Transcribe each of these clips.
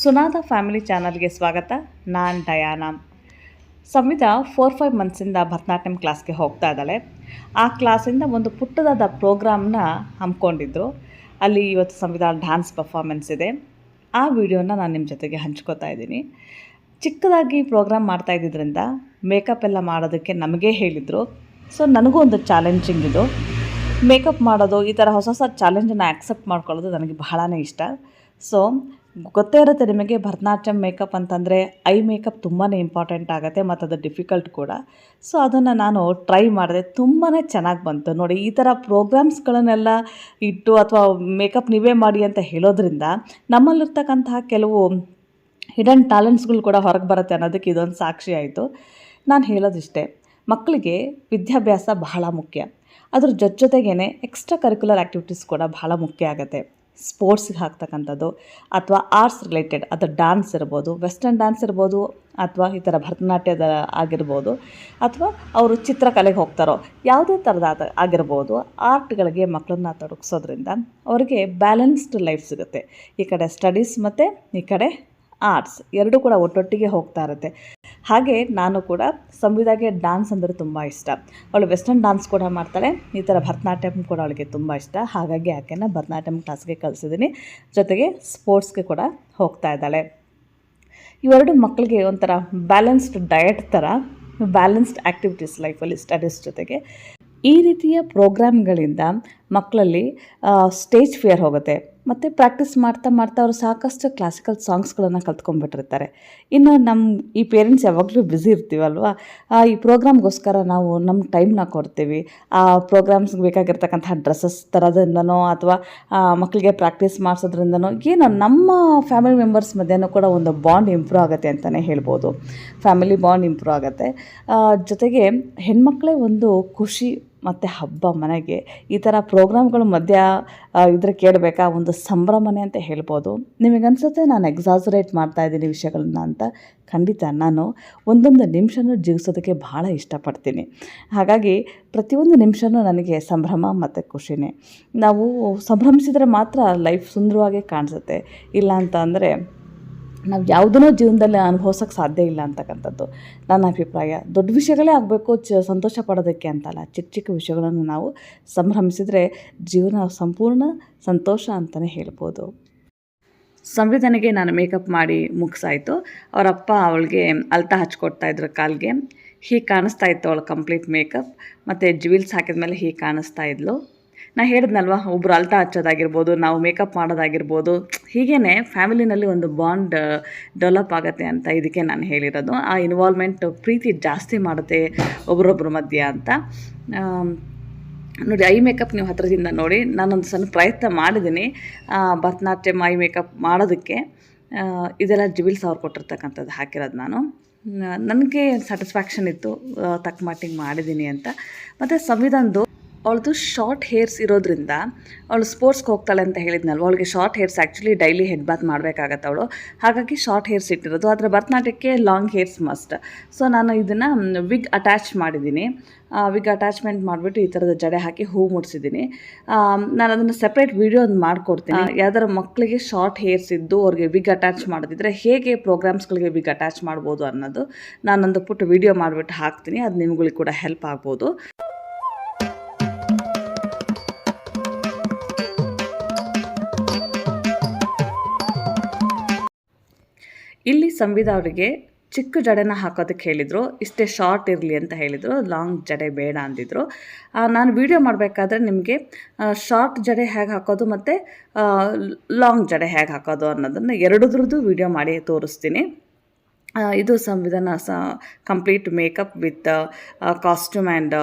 Sunada family ಚಾನಲ್ಗೆ ಸ್ವಾಗತ. ನಾನು ಡಯಾನಾಮ್ ಸಂವಿತಾ ಫೋರ್ ಫೈವ್ ಮಂತ್ಸಿಂದ ಭರತನಾಟ್ಯಂ ಕ್ಲಾಸ್ಗೆ ಹೋಗ್ತಾ ಇದ್ದಾಳೆ. ಆ ಕ್ಲಾಸಿಂದ ಒಂದು ಪುಟ್ಟದಾದ ಪ್ರೋಗ್ರಾಮ್ನ ಹಮ್ಮಿಕೊಂಡಿದ್ರು. ಅಲ್ಲಿ ಇವತ್ತು ಸಂವಿಧಾನ ಡ್ಯಾನ್ಸ್ ಪರ್ಫಾರ್ಮೆನ್ಸ್ ಇದೆ. ಆ ವಿಡಿಯೋನ ನಾನು ನಿಮ್ಮ ಜೊತೆಗೆ ಹಂಚ್ಕೋತಾ ಇದ್ದೀನಿ. ಚಿಕ್ಕದಾಗಿ ಪ್ರೋಗ್ರಾಮ್ ಮಾಡ್ತಾ ಇದ್ದಿದ್ದರಿಂದ ಮೇಕಪ್ ಎಲ್ಲ ಮಾಡೋದಕ್ಕೆ ನಮಗೇ ಹೇಳಿದರು. ಸೊ ನನಗೂ ಒಂದು ಚಾಲೆಂಜಿಂಗ್ ಇದು. ಮೇಕಪ್ ಮಾಡೋದು ಈ ಥರ ಹೊಸ ಹೊಸ ಚಾಲೆಂಜನ್ನು ಆ್ಯಕ್ಸೆಪ್ಟ್ ಮಾಡ್ಕೊಳ್ಳೋದು ನನಗೆ ಬಹಳನೇ ಇಷ್ಟ. ಸೊ ಗೊತ್ತೇ ಇರುತ್ತೆ ನಿಮಗೆ ಭರತನಾಟ್ಯಂ ಮೇಕಪ್ ಅಂತಂದರೆ ಐ ಮೇಕಪ್ ತುಂಬಾ ಇಂಪಾರ್ಟೆಂಟ್ ಆಗುತ್ತೆ ಮತ್ತು ಅದು ಡಿಫಿಕಲ್ಟ್ ಕೂಡ. ಸೊ ಅದನ್ನು ನಾನು ಟ್ರೈ ಮಾಡಿದೆ. ತುಂಬಾ ಚೆನ್ನಾಗಿ ಬಂತು. ನೋಡಿ, ಈ ಥರ ಪ್ರೋಗ್ರಾಮ್ಸ್ಗಳನ್ನೆಲ್ಲ ಇಟ್ಟು ಅಥವಾ ಮೇಕಪ್ ನೀವೇ ಮಾಡಿ ಅಂತ ಹೇಳೋದ್ರಿಂದ ನಮ್ಮಲ್ಲಿರ್ತಕ್ಕಂತಹ ಕೆಲವು ಹಿಡನ್ ಟ್ಯಾಲೆಂಟ್ಸ್ಗಳು ಕೂಡ ಹೊರಗೆ ಬರುತ್ತೆ ಅನ್ನೋದಕ್ಕೆ ಇದೊಂದು ಸಾಕ್ಷಿ ಆಯಿತು. ನಾನು ಹೇಳೋದಿಷ್ಟೇ ಮಕ್ಕಳಿಗೆ ವಿದ್ಯಾಭ್ಯಾಸ ಬಹಳ ಮುಖ್ಯ. ಅದ್ರ ಜೊತೆ ಜೊತೆಗೇ ಎಕ್ಸ್ಟ್ರಾ ಕರಿಕ್ಯುಲರ್ ಆ್ಯಕ್ಟಿವಿಟೀಸ್ ಕೂಡ ಬಹಳ ಮುಖ್ಯ ಆಗುತ್ತೆ. ಸ್ಪೋರ್ಟ್ಸಿಗೆ ಹಾಕ್ತಕ್ಕಂಥದ್ದು ಅಥವಾ ಆರ್ಟ್ಸ್ ರಿಲೇಟೆಡ್ ಅದು ಡ್ಯಾನ್ಸ್ ಇರ್ಬೋದು, ವೆಸ್ಟರ್ನ್ ಡ್ಯಾನ್ಸ್ ಇರ್ಬೋದು, ಅಥವಾ ಈ ಥರ ಭರತನಾಟ್ಯದ ಆಗಿರ್ಬೋದು, ಅಥವಾ ಅವರು ಚಿತ್ರಕಲೆಗೆ ಹೋಗ್ತಾರೋ, ಯಾವುದೇ ಥರದ ಆಗಿರ್ಬೋದು, ಆರ್ಟ್ಗಳಿಗೆ ಮಕ್ಕಳನ್ನ ತೊಡಗಿಸೋದ್ರಿಂದ ಅವರಿಗೆ ಬ್ಯಾಲೆನ್ಸ್ಡ್ ಲೈಫ್ ಸಿಗುತ್ತೆ. ಈ ಕಡೆ ಸ್ಟಡೀಸ್ ಮತ್ತು ಈ ಕಡೆ ಆರ್ಟ್ಸ್, ಎರಡೂ ಕೂಡ ಒಟ್ಟೊಟ್ಟಿಗೆ ಹೋಗ್ತಾ ಇರುತ್ತೆ. ಹಾಗೆ ನಾನು ಕೂಡ ಸಂವಿಧಾಗೆ ಡ್ಯಾನ್ಸ್ ಅಂದರೆ ತುಂಬ ಇಷ್ಟ. ಅವಳು ವೆಸ್ಟರ್ನ್ ಡ್ಯಾನ್ಸ್ ಕೂಡ ಮಾಡ್ತಾಳೆ. ಈ ಥರ ಭರತನಾಟ್ಯಂ ಕೂಡ ಅವಳಿಗೆ ತುಂಬ ಇಷ್ಟ. ಹಾಗಾಗಿ ಆಕೆನ ಭರತನಾಟ್ಯಂ ಕ್ಲಾಸ್ಗೆ ಕಳಿಸಿದ್ದೀನಿ. ಜೊತೆಗೆ ಸ್ಪೋರ್ಟ್ಸ್ಗೆ ಕೂಡ ಹೋಗ್ತಾ ಇದ್ದಾಳೆ. ಇವೆರಡು ಮಕ್ಕಳಿಗೆ ಒಂಥರ ಬ್ಯಾಲೆನ್ಸ್ಡ್ ಡಯಟ್ ಥರ ಬ್ಯಾಲೆನ್ಸ್ಡ್ ಆ್ಯಕ್ಟಿವಿಟೀಸ್ ಲೈಫಲ್ಲಿ ಸ್ಟಡೀಸ್ ಜೊತೆಗೆ ಈ ರೀತಿಯ ಪ್ರೋಗ್ರಾಮ್ಗಳಿಂದ ಮಕ್ಕಳಲ್ಲಿ ಸ್ಟೇಜ್ ಫಿಯರ್ ಹೋಗುತ್ತೆ. ಮತ್ತು ಪ್ರಾಕ್ಟೀಸ್ ಮಾಡ್ತಾ ಮಾಡ್ತಾ ಅವರು ಸಾಕಷ್ಟು ಕ್ಲಾಸಿಕಲ್ ಸಾಂಗ್ಸ್ಗಳನ್ನು ಕಲ್ತ್ಕೊಂಡ್ಬಿಟ್ಟಿರ್ತಾರೆ. ಇನ್ನು ನಮ್ಮ ಈ ಪೇರೆಂಟ್ಸ್ ಯಾವಾಗಲೂ ಬ್ಯುಸಿ ಇರ್ತೀವಲ್ವಾ? ಈ ಪ್ರೋಗ್ರಾಮ್ಗೋಸ್ಕರ ನಾವು ನಮ್ಮ ಟೈಮ್ನ ಕೊಡ್ತೀವಿ. ಆ ಪ್ರೋಗ್ರಾಮ್ಸ್ಗೆ ಬೇಕಾಗಿರ್ತಕ್ಕಂಥ ಡ್ರೆಸ್ಸಸ್ ಥರದಿಂದನೋ ಅಥವಾ ಮಕ್ಕಳಿಗೆ ಪ್ರಾಕ್ಟೀಸ್ ಮಾಡಿಸೋದ್ರಿಂದನೋ ಏನೋ ನಮ್ಮ ಫ್ಯಾಮಿಲಿ ಮೆಂಬರ್ಸ್ ಮಧ್ಯೆನೂ ಕೂಡ ಒಂದು ಬಾಂಡ್ ಇಂಪ್ರೂವ್ ಆಗುತ್ತೆ ಅಂತಲೇ ಹೇಳ್ಬೋದು. ಫ್ಯಾಮಿಲಿ ಬಾಂಡ್ ಇಂಪ್ರೂವ್ ಆಗುತ್ತೆ. ಜೊತೆಗೆ ಹೆಣ್ಮಕ್ಳೇ ಒಂದು ಖುಷಿ ಮತ್ತು ಹಬ್ಬ, ಮನೆಗೆ. ಈ ಥರ ಪ್ರೋಗ್ರಾಮ್ಗಳು ಮಧ್ಯ ಇದ್ರೆ ಕೇಳಬೇಕಾ? ಒಂದು ಸಂಭ್ರಮನೆ ಅಂತ ಹೇಳ್ಬೋದು. ನಿಮಗನ್ಸುತ್ತೆ ನಾನು ಎಕ್ಸಾಸರೇಟ್ ಮಾಡ್ತಾ ಇದ್ದೀನಿ ವಿಷಯಗಳನ್ನ ಅಂತ? ಖಂಡಿತ ನಾನು ಒಂದೊಂದು ನಿಮಿಷನೂ ಜೀವಿಸೋದಕ್ಕೆ ಭಾಳ ಇಷ್ಟಪಡ್ತೀನಿ. ಹಾಗಾಗಿ ಪ್ರತಿಯೊಂದು ನಿಮಿಷನೂ ನನಗೆ ಸಂಭ್ರಮ ಮತ್ತು ಖುಷಿನೇ. ನಾವು ಸಂಭ್ರಮಿಸಿದರೆ ಮಾತ್ರ ಲೈಫ್ ಸುಂದರವಾಗಿ ಕಾಣಿಸುತ್ತೆ. ಇಲ್ಲ ಅಂತ ಅಂದರೆ ನಾವು ಯಾವುದನ್ನೂ ಜೀವನದಲ್ಲಿ ಅನುಭವಿಸೋಕ್ಕೆ ಸಾಧ್ಯ ಇಲ್ಲ ಅಂತಕ್ಕಂಥದ್ದು. ನನ್ನ ಅಭಿಪ್ರಾಯ. ದೊಡ್ಡ ವಿಷಯಗಳೇ ಆಗಬೇಕು, ಚ, ಸಂತೋಷ ಪಡೋದಕ್ಕೆ ಅಂತಲ್ಲ. ಚಿಕ್ಕ ಚಿಕ್ಕ ವಿಷಯಗಳನ್ನು ನಾವು ಸಂಭ್ರಮಿಸಿದರೆ ಜೀವನ ಸಂಪೂರ್ಣ ಸಂತೋಷ ಅಂತಲೇ ಹೇಳ್ಬೋದು. ಸಂವಿಧಾನಿಗೆ ನಾನು ಮೇಕಪ್ ಮಾಡಿ ಮುಗಿಸಾಯಿತು. ಅವರಪ್ಪ ಅವಳಿಗೆ ಅಲ್ತ ಹಚ್ಕೊಡ್ತಾ ಇದ್ರು ಕಾಲಿಗೆ. ಹೀಗೆ ಕಾಣಿಸ್ತಾ ಇತ್ತು ಅವಳು ಕಂಪ್ಲೀಟ್ ಮೇಕಪ್. ಮತ್ತು ಜ್ಯುವೆಲ್ಸ್ ಹಾಕಿದ್ಮೇಲೆ ಹೀಗೆ ಕಾಣಿಸ್ತಾ ಇದ್ಲು. ನಾ ಹೇಳಿದ್ನಲ್ವ, ಒಬ್ರು ಅಲ್ತಾ ಹಚ್ಚೋದಾಗಿರ್ಬೋದು, ನಾವು ಮೇಕಪ್ ಮಾಡೋದಾಗಿರ್ಬೋದು ಹೀಗೇ ಫ್ಯಾಮಿಲಿನಲ್ಲಿ ಒಂದು ಬಾಂಡ್ ಡೆವಲಪ್ ಆಗುತ್ತೆ ಅಂತ ಇದಕ್ಕೆ ನಾನು ಹೇಳಿರೋದು. ಆ ಇನ್ವಾಲ್ವ್ಮೆಂಟ್ ಪ್ರೀತಿ ಜಾಸ್ತಿ ಮಾಡುತ್ತೆ ಒಬ್ರೊಬ್ಬರ ಮಧ್ಯ ಅಂತ. ನೋಡಿ ಐ ಮೇಕಪ್ ನೀವು ಹತ್ರದಿಂದ ನೋಡಿ, ನಾನೊಂದು ಸಣ್ಣ ಪ್ರಯತ್ನ ಮಾಡಿದ್ದೀನಿ ಭರತನಾಟ್ಯಂ ಐ ಮೇಕಪ್ ಮಾಡೋದಕ್ಕೆ. ಇದೆಲ್ಲ ಜಿವಿಲ್ಸ್ ಅವ್ರು ಕೊಟ್ಟಿರ್ತಕ್ಕಂಥದ್ದು ಹಾಕಿರೋದು ನಾನು. ನನಗೆ ಸ್ಯಾಟಿಸ್ಫ್ಯಾಕ್ಷನ್ ಇತ್ತು ತಕ್ಕ ಮಟ್ಟಿಗೆ ಮಾಡಿದ್ದೀನಿ ಅಂತ. ಮತ್ತು ಸಂವಿಧಾನದ್ದು ಅವಳದು ಶಾರ್ಟ್ ಹೇರ್ಸ್ ಇರೋದ್ರಿಂದ ಅವಳು ಸ್ಪೋರ್ಟ್ಸ್ಗೆ ಹೋಗ್ತಾಳೆ ಅಂತ ಹೇಳಿದ್ನಲ್ವ? ಅವಳಿಗೆ short hairs actually daily head bath ಮಾಡಬೇಕಾಗತ್ತೆ ಅವಳು. ಹಾಗಾಗಿ ಶಾರ್ಟ್ ಹೇರ್ಸ್ ಇಟ್ಟಿರೋದು. ಆದರೆ ಭರತನಾಟ್ಯಕ್ಕೆ ಲಾಂಗ್ ಹೇರ್ಸ್ ಮಸ್ಟ್ ಸೊ ನಾನು ಇದನ್ನು ವಿಗ್ ಅಟ್ಯಾಚ್ ಮಾಡಿದ್ದೀನಿ. ವಿಗ್ ಅಟ್ಯಾಚ್ಮೆಂಟ್ ಮಾಡಿಬಿಟ್ಟು ಈ ಥರದ ಜಡೆ ಹಾಕಿ ಹೂ ಮುಡಿಸಿದ್ದೀನಿ. ನಾನು ಅದನ್ನು ಸಪ್ರೇಟ್ ವೀಡಿಯೋ ಒಂದು ಮಾಡಿಕೊಡ್ತೀನಿ. ಯಾವ್ದಾರ ಮಕ್ಕಳಿಗೆ ಶಾರ್ಟ್ ಹೇರ್ಸ್ ಇದ್ದು ಅವ್ರಿಗೆ ವಿಗ್ ಅಟ್ಯಾಚ್ ಮಾಡೋದಿದ್ರೆ ಹೇಗೆ ಪ್ರೋಗ್ರಾಮ್ಸ್ಗಳಿಗೆ ವಿಗ್ ಅಟ್ಯಾಚ್ ಮಾಡ್ಬೋದು ಅನ್ನೋದು ನಾನೊಂದು ಪುಟ್ಟ ವೀಡಿಯೋ ಮಾಡಿಬಿಟ್ಟು ಹಾಕ್ತೀನಿ. ಅದು ನಿಮ್ಗಳಿಗೆ ಕೂಡ ಹೆಲ್ಪ್ ಆಗ್ಬೋದು. ಇಲ್ಲಿ ಸಂವಿಧಾ ಅವರಿಗೆ ಚಿಕ್ಕ ಜಡೆನ ಹಾಕೋದಕ್ಕೆ ಹೇಳಿದರು, ಇಷ್ಟೇ ಶಾರ್ಟ್ ಇರಲಿ ಅಂತ ಹೇಳಿದರು ಲಾಂಗ್ ಜಡೆ ಬೇಡ ಅಂದಿದ್ರು. ನಾನು ವಿಡಿಯೋ ಮಾಡಬೇಕಾದ್ರೆ ನಿಮಗೆ ಶಾರ್ಟ್ ಜಡೆ ಹೇಗೆ ಹಾಕೋದು ಮತ್ತು ಲಾಂಗ್ ಜಡೆ ಹೇಗೆ ಹಾಕೋದು ಅನ್ನೋದನ್ನು ಎರಡುದ್ರದ್ದು ವಿಡಿಯೋ ಮಾಡಿ ತೋರಿಸ್ತೀನಿ. ಇದು ಸಂವಿಧಾನ ಸ complete makeup with costume and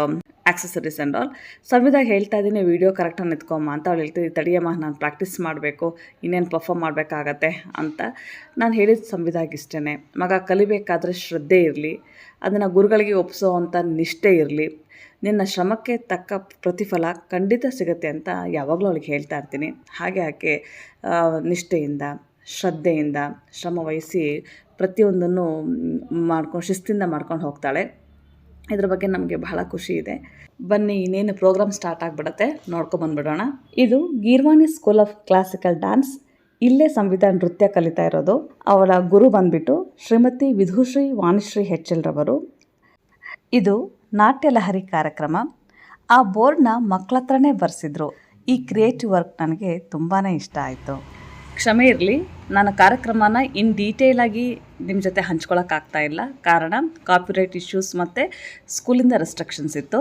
accessories and all ಸಂವಿಧಾಗ ಹೇಳ್ತಾ ಇದ್ದೀನಿ ವೀಡಿಯೋ ಕರೆಕ್ಟಾಗಿ ನಿಂತ್ಕೊಮ್ಮ ಅಂತ. ಅವಳು ಹೇಳ್ತಿದ್ದೆ ತಡಿಯಮ್ಮ, ನಾನು ಪ್ರಾಕ್ಟೀಸ್ ಮಾಡಬೇಕು, ಇನ್ನೇನು ಪರ್ಫಾಮ್ ಮಾಡಬೇಕಾಗತ್ತೆ ಅಂತ. ನಾನು ಹೇಳಿದ ಸಂವಿಧಾಗ ಇಷ್ಟೇ ಮಗ ಕಲಿಬೇಕಾದ್ರೆ ಶ್ರದ್ಧೆ ಇರಲಿ, ಅದನ್ನು ಗುರುಗಳಿಗೆ ಒಪ್ಪಿಸೋ ಅಂಥ ನಿಷ್ಠೆ ಇರಲಿ. ನಿನ್ನ ಶ್ರಮಕ್ಕೆ ತಕ್ಕ ಪ್ರತಿಫಲ ಖಂಡಿತ ಸಿಗುತ್ತೆ ಅಂತ ಯಾವಾಗಲೂ ಅವಳಿಗೆ ಹೇಳ್ತಾ ಇರ್ತೀನಿ. ಹಾಗೆ ಆಕೆ ನಿಷ್ಠೆಯಿಂದ, ಶ್ರದ್ಧೆಯಿಂದ ಶ್ರಮ ವಹಿಸಿ ಪ್ರತಿಯೊಂದನ್ನು ಮಾಡ್ಕೊಂಡು ಶಿಸ್ತಿಂದ ಮಾಡ್ಕೊಂಡು ಹೋಗ್ತಾಳೆ. ಇದ್ರ ಬಗ್ಗೆ ನಮಗೆ ಬಹಳ ಖುಷಿ ಇದೆ. ಬನ್ನಿ, ಇನ್ನೇನು ಪ್ರೋಗ್ರಾಮ್ ಸ್ಟಾರ್ಟ್ ಆಗಿಬಿಡತ್ತೆ ನೋಡ್ಕೊಂಬಂದ್ಬಿಡೋಣ ಇದು Geervani school of classical dance ಇಲ್ಲೇ ಸಂವಿಧಾನ ನೃತ್ಯ ಕಲಿತಾ ಇರೋದು. ಅವಳ ಗುರು ಬಂದ್ಬಿಟ್ಟು ಶ್ರೀಮತಿ ವಿಧುಶ್ರೀ ವಾಣಿಶ್ರೀ ಹೆಚ್ಚಲ್ರವರು. ಇದು ನಾಟ್ಯ ಲಹರಿ ಕಾರ್ಯಕ್ರಮ. ಆ ಬೋರ್ಡ್ನ ಮಕ್ಕಳ ಹತ್ರನೇ ಬರೆಸಿದ್ರು. ಈ ಕ್ರಿಯೇಟಿವ್ ವರ್ಕ್ ನನಗೆ ತುಂಬಾ ಇಷ್ಟ ಆಯಿತು. ಕ್ಷಮೆ ಇರಲಿ. ನನ್ನ ಕಾರ್ಯಕ್ರಮನ ಇನ್ ಡೀಟೇಲ್ ಆಗಿ ನಿಮ್ಮ ಜೊತೆ ಹಂಚ್ಕೊಳಕ್ಕಾಗ್ತಾ ಇಲ್ಲ. ಕಾರಣ ಕಾಪಿರೈಟ್ ಇಶ್ಯೂಸ್ ಮತ್ತು ಸ್ಕೂಲಿಂದ ರೆಸ್ಟ್ರಿಕ್ಷನ್ಸ್ ಇತ್ತು.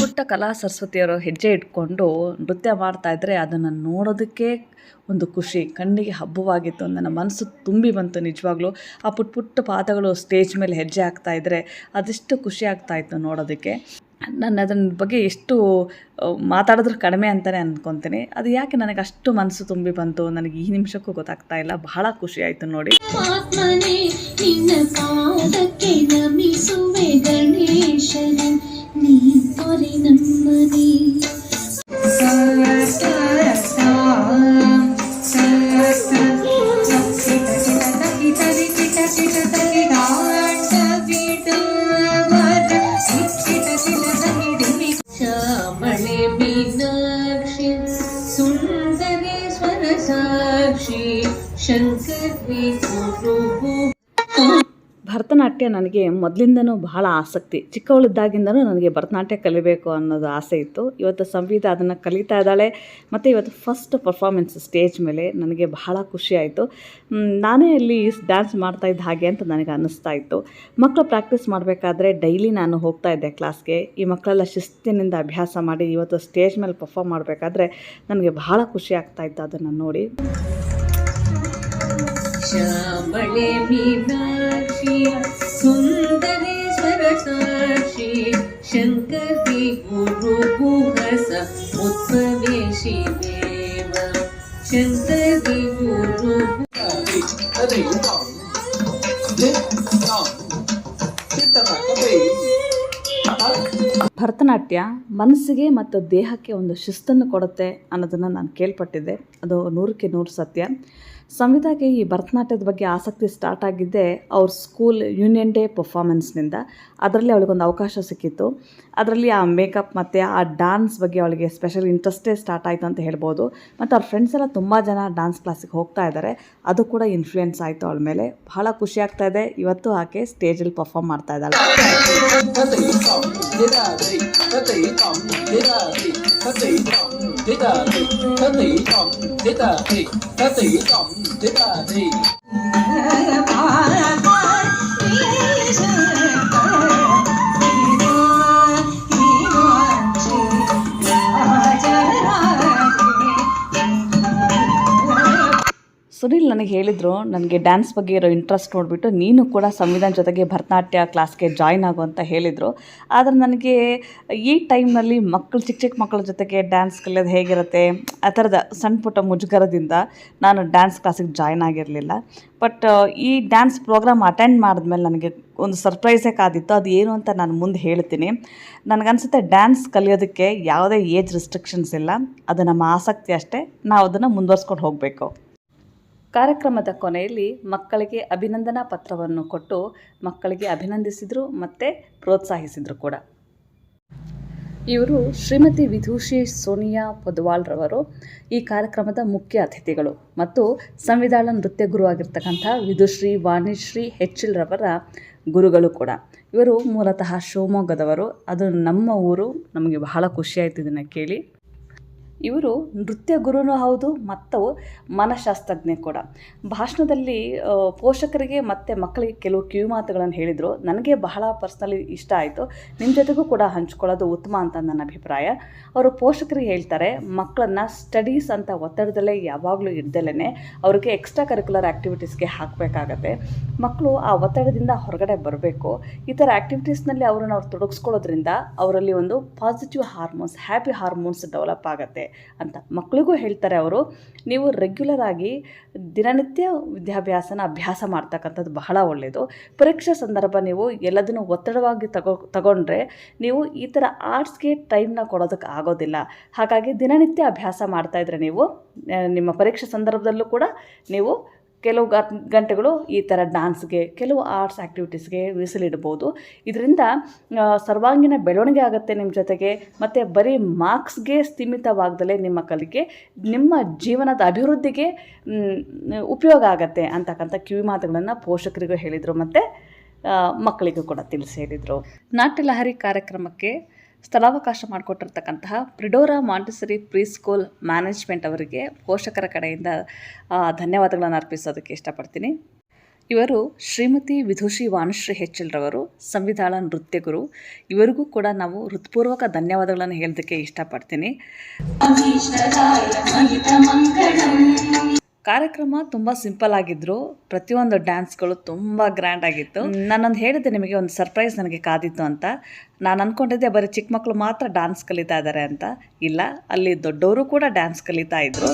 ಪುಟ್ಟ ಕಲಾ ಸರಸ್ವತಿಯವರು ಹೆಜ್ಜೆ ಇಟ್ಕೊಂಡು ನೃತ್ಯ ಮಾಡ್ತಾ ಇದ್ರೆ ಅದನ್ನು ನೋಡೋದಕ್ಕೆ ಒಂದು ಖುಷಿ, ಕಣ್ಣಿಗೆ ಹಬ್ಬವಾಗಿತ್ತು ನನ್ನ ಮನಸ್ಸು ತುಂಬಿ ಬಂತು ನಿಜವಾಗ್ಲೂ. ಆ ಪುಟ್ಟ ಪುಟ್ಟ ಪಾದಗಳು ಸ್ಟೇಜ್ ಮೇಲೆ ಹೆಜ್ಜೆ ಆಗ್ತಾ ಇದ್ದರೆ ಅದೆಷ್ಟು ಖುಷಿ ಆಗ್ತಾ ಇತ್ತು ನೋಡೋದಕ್ಕೆ. ನಾನು ಅದನ್ನ ಬಗ್ಗೆ ಎಷ್ಟು ಮಾತಾಡಿದ್ರೂ ಕಡಿಮೆ ಅಂತಲೇ ಅಂದ್ಕೊತೀನಿ ಅದು ಯಾಕೆ ನನಗೆ ಅಷ್ಟು ಮನಸ್ಸು ತುಂಬಿ ಬಂತು, ನನಗೆ ಈ ನಿಮಿಷಕ್ಕೂ ಗೊತ್ತಾಗ್ತಾ ಇಲ್ಲ. ಬಹಳ ಖುಷಿ ಆಯಿತು ನೋಡಿ. ನೀ ಭರತನಾಟ್ಯ ನನಗೆ ಮೊದಲಿಂದನೂ ಬಹಳ ಆಸಕ್ತಿ. ಚಿಕ್ಕವಳಿದ್ದಾಗಿಂದನೂ ನನಗೆ ಭರತನಾಟ್ಯ ಕಲಿಬೇಕು ಅನ್ನೋದು ಆಸೆ ಇತ್ತು. ಇವತ್ತು ಸಂವಿಧ ಅದನ್ನು ಕಲಿತಾ ಇದ್ದಾಳೆ. ಮತ್ತು ಇವತ್ತು ಫಸ್ಟ್ ಪರ್ಫಾರ್ಮೆನ್ಸ್ ಸ್ಟೇಜ್ ಮೇಲೆ ನನಗೆ ಬಹಳ ಖುಷಿಯಾಯಿತು ನಾನೇ ಅಲ್ಲಿ ಡ್ಯಾನ್ಸ್ ಮಾಡ್ತಾ ಇದ್ದ ಹಾಗೆ ಅಂತ ನನಗೆ ಅನ್ನಿಸ್ತಾ ಇತ್ತು. ಮಕ್ಕಳು ಪ್ರಾಕ್ಟೀಸ್ ಮಾಡಬೇಕಾದ್ರೆ ಡೈಲಿ ನಾನು ಹೋಗ್ತಾ ಇದ್ದೆ ಕ್ಲಾಸ್ಗೆ ಈ ಮಕ್ಕಳೆಲ್ಲ ಶಿಸ್ತಿನಿಂದ ಅಭ್ಯಾಸ ಮಾಡಿ ಇವತ್ತು ಸ್ಟೇಜ್ ಮೇಲೆ ಪರ್ಫಾರ್ಮ್ ಮಾಡಬೇಕಾದ್ರೆ ನನಗೆ ಬಹಳ ಖುಷಿ ಆಗ್ತಾ ಇತ್ತು ಅದನ್ನು ನೋಡಿ. ಭರತನಾಟ್ಯ ಮನಸ್ಸಿಗೆ ಮತ್ತು ದೇಹಕ್ಕೆ ಒಂದು ಶಿಸ್ತನ್ನು ಕೊಡುತ್ತೆ ಅನ್ನೋದನ್ನು ನಾನು ಕೇಳ್ಪಟ್ಟಿದ್ದೆ. ಅದು ನೂರಕ್ಕೆ ನೂರು ಸತ್ಯ. ಸಂವಿಧಾಗೆ ಈ ಭರತನಾಟ್ಯದ ಬಗ್ಗೆ ಆಸಕ್ತಿ ಸ್ಟಾರ್ಟ್ ಆಗಿದ್ದೆ ಅವ್ರ ಸ್ಕೂಲ್ ಯೂನಿಯನ್ ಡೇ ಪರ್ಫಾಮೆನ್ಸ್ನಿಂದ ಅದರಲ್ಲಿ ಅವಳಿಗೊಂದು ಅವಕಾಶ ಸಿಕ್ಕಿತ್ತು ಅದರಲ್ಲಿ ಆ ಮೇಕಪ್ ಮತ್ತು ಆ ಡಾನ್ಸ್ ಬಗ್ಗೆ ಅವಳಿಗೆ ಸ್ಪೆಷಲ್ ಇಂಟ್ರೆಸ್ಟೇ ಸ್ಟಾರ್ಟ್ ಆಯಿತು ಅಂತ ಹೇಳ್ಬೋದು ಮತ್ತು ಅವ್ರ ಫ್ರೆಂಡ್ಸ್ ಎಲ್ಲ ತುಂಬ ಜನ ಡಾನ್ಸ್ ಕ್ಲಾಸಿಗೆ ಹೋಗ್ತಾ ಇದ್ದಾರೆ ಅದು ಕೂಡ ಇನ್ಫ್ಲೂಯೆನ್ಸ್ ಆಯಿತು ಅವಳ ಮೇಲೆ ಬಹಳ ಖುಷಿ ಆಗ್ತಾ ಇದೆ ಇವತ್ತು ಆಕೆ ಸ್ಟೇಜಲ್ಲಿ ಪರ್ಫಾಮ್ ಮಾಡ್ತಾ ಇದ್ದಾಳೆ thế tờ thì, thế tỷ cộng thế tờ thì, thế tỷ cộng thế tờ thì. ನನಗೆ ಹೇಳಿದರು, ನನಗೆ ಡ್ಯಾನ್ಸ್ ಬಗ್ಗೆ ಇರೋ ಇಂಟ್ರೆಸ್ಟ್ ನೋಡಿಬಿಟ್ಟು ನೀನು ಕೂಡ ಸಂವಿಧಾನ ಜೊತೆಗೆ ಭರತನಾಟ್ಯ ಕ್ಲಾಸ್ಗೆ ಜಾಯ್ನ್ ಆಗು ಅಂತ ಹೇಳಿದರು. ಆದರೆ ನನಗೆ ಈ ಟೈಮ್ನಲ್ಲಿ ಮಕ್ಕಳು ಚಿಕ್ಕ ಚಿಕ್ಕ ಮಕ್ಕಳ ಜೊತೆಗೆ ಡ್ಯಾನ್ಸ್ ಕಲಿಯೋದು ಹೇಗಿರುತ್ತೆ? ಆ ಥರದ ಸಣ್ಣ ಪುಟ್ಟ ಮುಜುಗರದಿಂದ ನಾನು ಡ್ಯಾನ್ಸ್ ಕ್ಲಾಸಿಗೆ ಜಾಯ್ನ್ ಆಗಿರಲಿಲ್ಲ. ಬಟ್ ಈ ಡ್ಯಾನ್ಸ್ ಪ್ರೋಗ್ರಾಮ್ ಅಟೆಂಡ್ ಮಾಡಿದ್ಮೇಲೆ ನನಗೆ ಒಂದು ಸರ್ಪ್ರೈಸೇ ಕಾದಿತ್ತು ಅದು ಏನು ಅಂತ ನಾನು ಮುಂದೆ ಹೇಳ್ತೀನಿ. ನನಗನ್ಸುತ್ತೆ ಡ್ಯಾನ್ಸ್ ಕಲಿಯೋದಕ್ಕೆ ಯಾವುದೇ ಏಜ್ ರಿಸ್ಟ್ರಿಕ್ಷನ್ಸ್ ಇಲ್ಲ. ಅದು ನಮ್ಮ ಆಸಕ್ತಿ ಅಷ್ಟೇ. ನಾವು ಅದನ್ನು ಮುಂದುವರ್ಸ್ಕೊಂಡು ಹೋಗಬೇಕು. ಕಾರ್ಯಕ್ರಮದ ಕೊನೆಯಲ್ಲಿ ಮಕ್ಕಳಿಗೆ ಅಭಿನಂದನಾ ಪತ್ರವನ್ನು ಕೊಟ್ಟು ಮಕ್ಕಳಿಗೆ ಅಭಿನಂದಿಸಿದರು ಮತ್ತು ಪ್ರೋತ್ಸಾಹಿಸಿದರು ಕೂಡ. ಇವರು ಶ್ರೀಮತಿ ವಿಧೂಷಿ ಸೋನಿಯಾ ಪೊದ್ವಾಳ್ರವರು ಈ ಕಾರ್ಯಕ್ರಮದ ಮುಖ್ಯ ಅತಿಥಿಗಳು ಮತ್ತು ಸಂವಿಧಾನ ನೃತ್ಯ ಗುರು ಆಗಿರ್ತಕ್ಕಂಥ ವಿಧುಶ್ರೀ, ವಾಣಿಶ್ರೀ ಹೆಚ್ಚಿಲ್ರವರ ಗುರುಗಳು ಕೂಡ. ಇವರು ಮೂಲತಃ ಶಿವಮೊಗ್ಗದವರು. ಅದು ನಮ್ಮ ಊರು. ನಮಗೆ ಬಹಳ ಖುಷಿಯಾಯಿತು ಇದನ್ನು ಕೇಳಿ. ಇವರು ನೃತ್ಯ ಗುರುನೂ ಹೌದು ಮತ್ತು ಮನಃಶಾಸ್ತ್ರಜ್ಞೆ ಕೂಡ. ಭಾಷಣದಲ್ಲಿ ಪೋಷಕರಿಗೆ ಮತ್ತು ಮಕ್ಕಳಿಗೆ ಕೆಲವು ಕಿವಿ ಮಾತುಗಳನ್ನು ಹೇಳಿದರು. ನನಗೆ ಬಹಳ ಪರ್ಸ್ನಲಿ ಇಷ್ಟ ಆಯಿತು. ನಿಮ್ಮ ಜೊತೆಗೂ ಕೂಡ ಹಂಚ್ಕೊಳ್ಳೋದು ಉತ್ತಮ ಅಂತ ನನ್ನ ಅಭಿಪ್ರಾಯ. ಅವರು ಪೋಷಕರಿಗೆ ಹೇಳ್ತಾರೆ, ಮಕ್ಕಳನ್ನು ಸ್ಟಡೀಸ್ ಅಂತ ಒತ್ತಡದಲ್ಲೇ ಯಾವಾಗಲೂ ಇಡ್ದಲೇ ಅವ್ರಿಗೆ ಎಕ್ಸ್ಟ್ರಾ ಕರಿಕ್ಯುಲರ್ ಆ್ಯಕ್ಟಿವಿಟೀಸ್ಗೆ ಹಾಕಬೇಕಾಗತ್ತೆ. ಮಕ್ಕಳು ಆ ಒತ್ತಡದಿಂದ ಹೊರಗಡೆ ಬರಬೇಕು. ಈ ಥರ ಆ್ಯಕ್ಟಿವಿಟೀಸ್ನಲ್ಲಿ ಅವರನ್ನು ಅವ್ರು ತೊಡಗಿಸ್ಕೊಳ್ಳೋದ್ರಿಂದ ಅವರಲ್ಲಿ ಒಂದು positive hormones happy hormones develop ಆಗುತ್ತೆ. ಅಂತ ಮಕ್ಕಳಿಗೂ ಹೇಳ್ತಾರೆ ಅವರು, ನೀವು ರೆಗ್ಯುಲರ್ ಆಗಿ ದಿನನಿತ್ಯ ವಿದ್ಯಾಭ್ಯಾಸನ ಅಭ್ಯಾಸ ಮಾಡ್ತಕ್ಕಂಥದ್ದು ಬಹಳ ಒಳ್ಳೆಯದು ಪರೀಕ್ಷೆ ಸಂದರ್ಭ ನೀವು ಎಲ್ಲದನ್ನು ಒತ್ತಡವಾಗಿ ತಗೋ, ತಗೊಂಡ್ರೆ ನೀವು ಈ ಥರ ಆರ್ಟ್ಸ್ಗೆ ಟೈಮ್ನ ಕೊಡೋದಕ್ಕೆ ಆಗೋದಿಲ್ಲ. ಹಾಗಾಗಿ ದಿನನಿತ್ಯ ಅಭ್ಯಾಸ ಮಾಡ್ತಾಯಿದ್ರೆ ನೀವು, ನಿಮ್ಮ ಪರೀಕ್ಷೆ ಸಂದರ್ಭದಲ್ಲೂ ಕೂಡ ನೀವು ಕೆಲವು ಗಂಟೆಗಳು ಈ ಥರ ಡ್ಯಾನ್ಸ್ಗೆ ಕೆಲವು ಆರ್ಟ್ಸ್ ಆ್ಯಕ್ಟಿವಿಟೀಸ್ಗೆ ಮೀಸಲಿಡ್ಬೋದು ಇದರಿಂದ ಸರ್ವಾಂಗೀಣ ಬೆಳವಣಿಗೆ ಆಗುತ್ತೆ ನಿಮ್ಮ ಜೊತೆಗೆ, ಮತ್ತು ಬರೀ ಮಾರ್ಕ್ಸ್ಗೆ ಸ್ಥೀಮಿತವಾಗದಲೇ ನಿಮ್ಮ ಕಲಿಕೆ, ನಿಮ್ಮ ಜೀವನದ ಅಭಿವೃದ್ಧಿಗೆ ಉಪಯೋಗ ಆಗತ್ತೆ ಅಂತಕ್ಕಂಥ ಕಿವಿ ಮಾತುಗಳನ್ನು ಪೋಷಕರಿಗೂ ಹೇಳಿದರು, ಮತ್ತು ಮಕ್ಕಳಿಗೂ ಕೂಡ ತಿಳಿಸಿ ಹೇಳಿದರು. ನಾಟ್ಯ ಲಹರಿ ಕಾರ್ಯಕ್ರಮಕ್ಕೆ ಸ್ಥಳಾವಕಾಶ ಮಾಡಿಕೊಟ್ಟಿರ್ತಕ್ಕಂತಹ Predora Montessori pre school management ಅವರಿಗೆ ಪೋಷಕರ ಕಡೆಯಿಂದ ಧನ್ಯವಾದಗಳನ್ನು ಅರ್ಪಿಸೋದಕ್ಕೆ ಇಷ್ಟಪಡ್ತೀನಿ. ಇವರು ಶ್ರೀಮತಿ ವಿಧುಷಿ ವಾನಶ್ರೀ ಹೆಚ್ಚಲ್ರವರು, ಸಂವಿಧಾನ ನೃತ್ಯ ಗುರು. ಇವರಿಗೂ ಕೂಡ ನಾವು ಹೃತ್ಪೂರ್ವಕ ಧನ್ಯವಾದಗಳನ್ನು ಹೇಳೋದಕ್ಕೆ ಇಷ್ಟಪಡ್ತೀನಿ. ಕಾರ್ಯಕ್ರಮ ತುಂಬ ಸಿಂಪಲ್ ಆಗಿದ್ರು. ಪ್ರತಿಯೊಂದು ಡ್ಯಾನ್ಸ್ಗಳು ತುಂಬ ಗ್ರ್ಯಾಂಡ್ ಆಗಿತ್ತು. ನಾನೊಂದು ಹೇಳಿದ್ದೆ ನಿಮಗೆ ಒಂದು ಸರ್ಪ್ರೈಸ್ ನನಗೆ ಕಾದಿತ್ತು ಅಂತ. ನಾನು ಅಂದ್ಕೊಂಡಿದ್ದೆ ಬರೀ ಚಿಕ್ಕ ಮಕ್ಕಳು ಮಾತ್ರ ಡ್ಯಾನ್ಸ್ ಕಲಿತಾ ಇದ್ದಾರೆ ಅಂತ. ಇಲ್ಲ ಅಲ್ಲಿ ದೊಡ್ಡವರು ಕೂಡ ಡ್ಯಾನ್ಸ್ ಕಲಿತಾ ಇದ್ರು.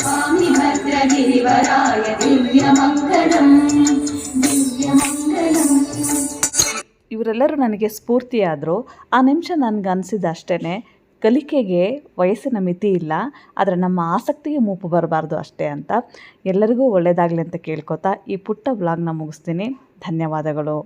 ಸ್ವಾಮಿ ಭದ್ರ ಇವರೆಲ್ಲರೂ ನನಗೆ ಸ್ಫೂರ್ತಿಯಾದರು. ಆ ನಿಮಿಷ ನನಗೆ ಅನಿಸಿದ ಅಷ್ಟೇ ಕಲಿಕೆಗೆ ವಯಸ್ಸಿನ ಮಿತಿ ಇಲ್ಲ, ಆದರೆ ನಮ್ಮ ಆಸಕ್ತಿಗೆ ಮೂಪು ಬರಬಾರ್ದು ಅಷ್ಟೇ ಅಂತ. ಎಲ್ಲರಿಗೂ ಒಳ್ಳೆಯದಾಗಲಿ ಅಂತ ಕೇಳ್ಕೊತಾ ಈ ಪುಟ್ಟ ವ್ಲಾಗ್ನ ಮುಗಿಸ್ತೀನಿ. ಧನ್ಯವಾದಗಳು.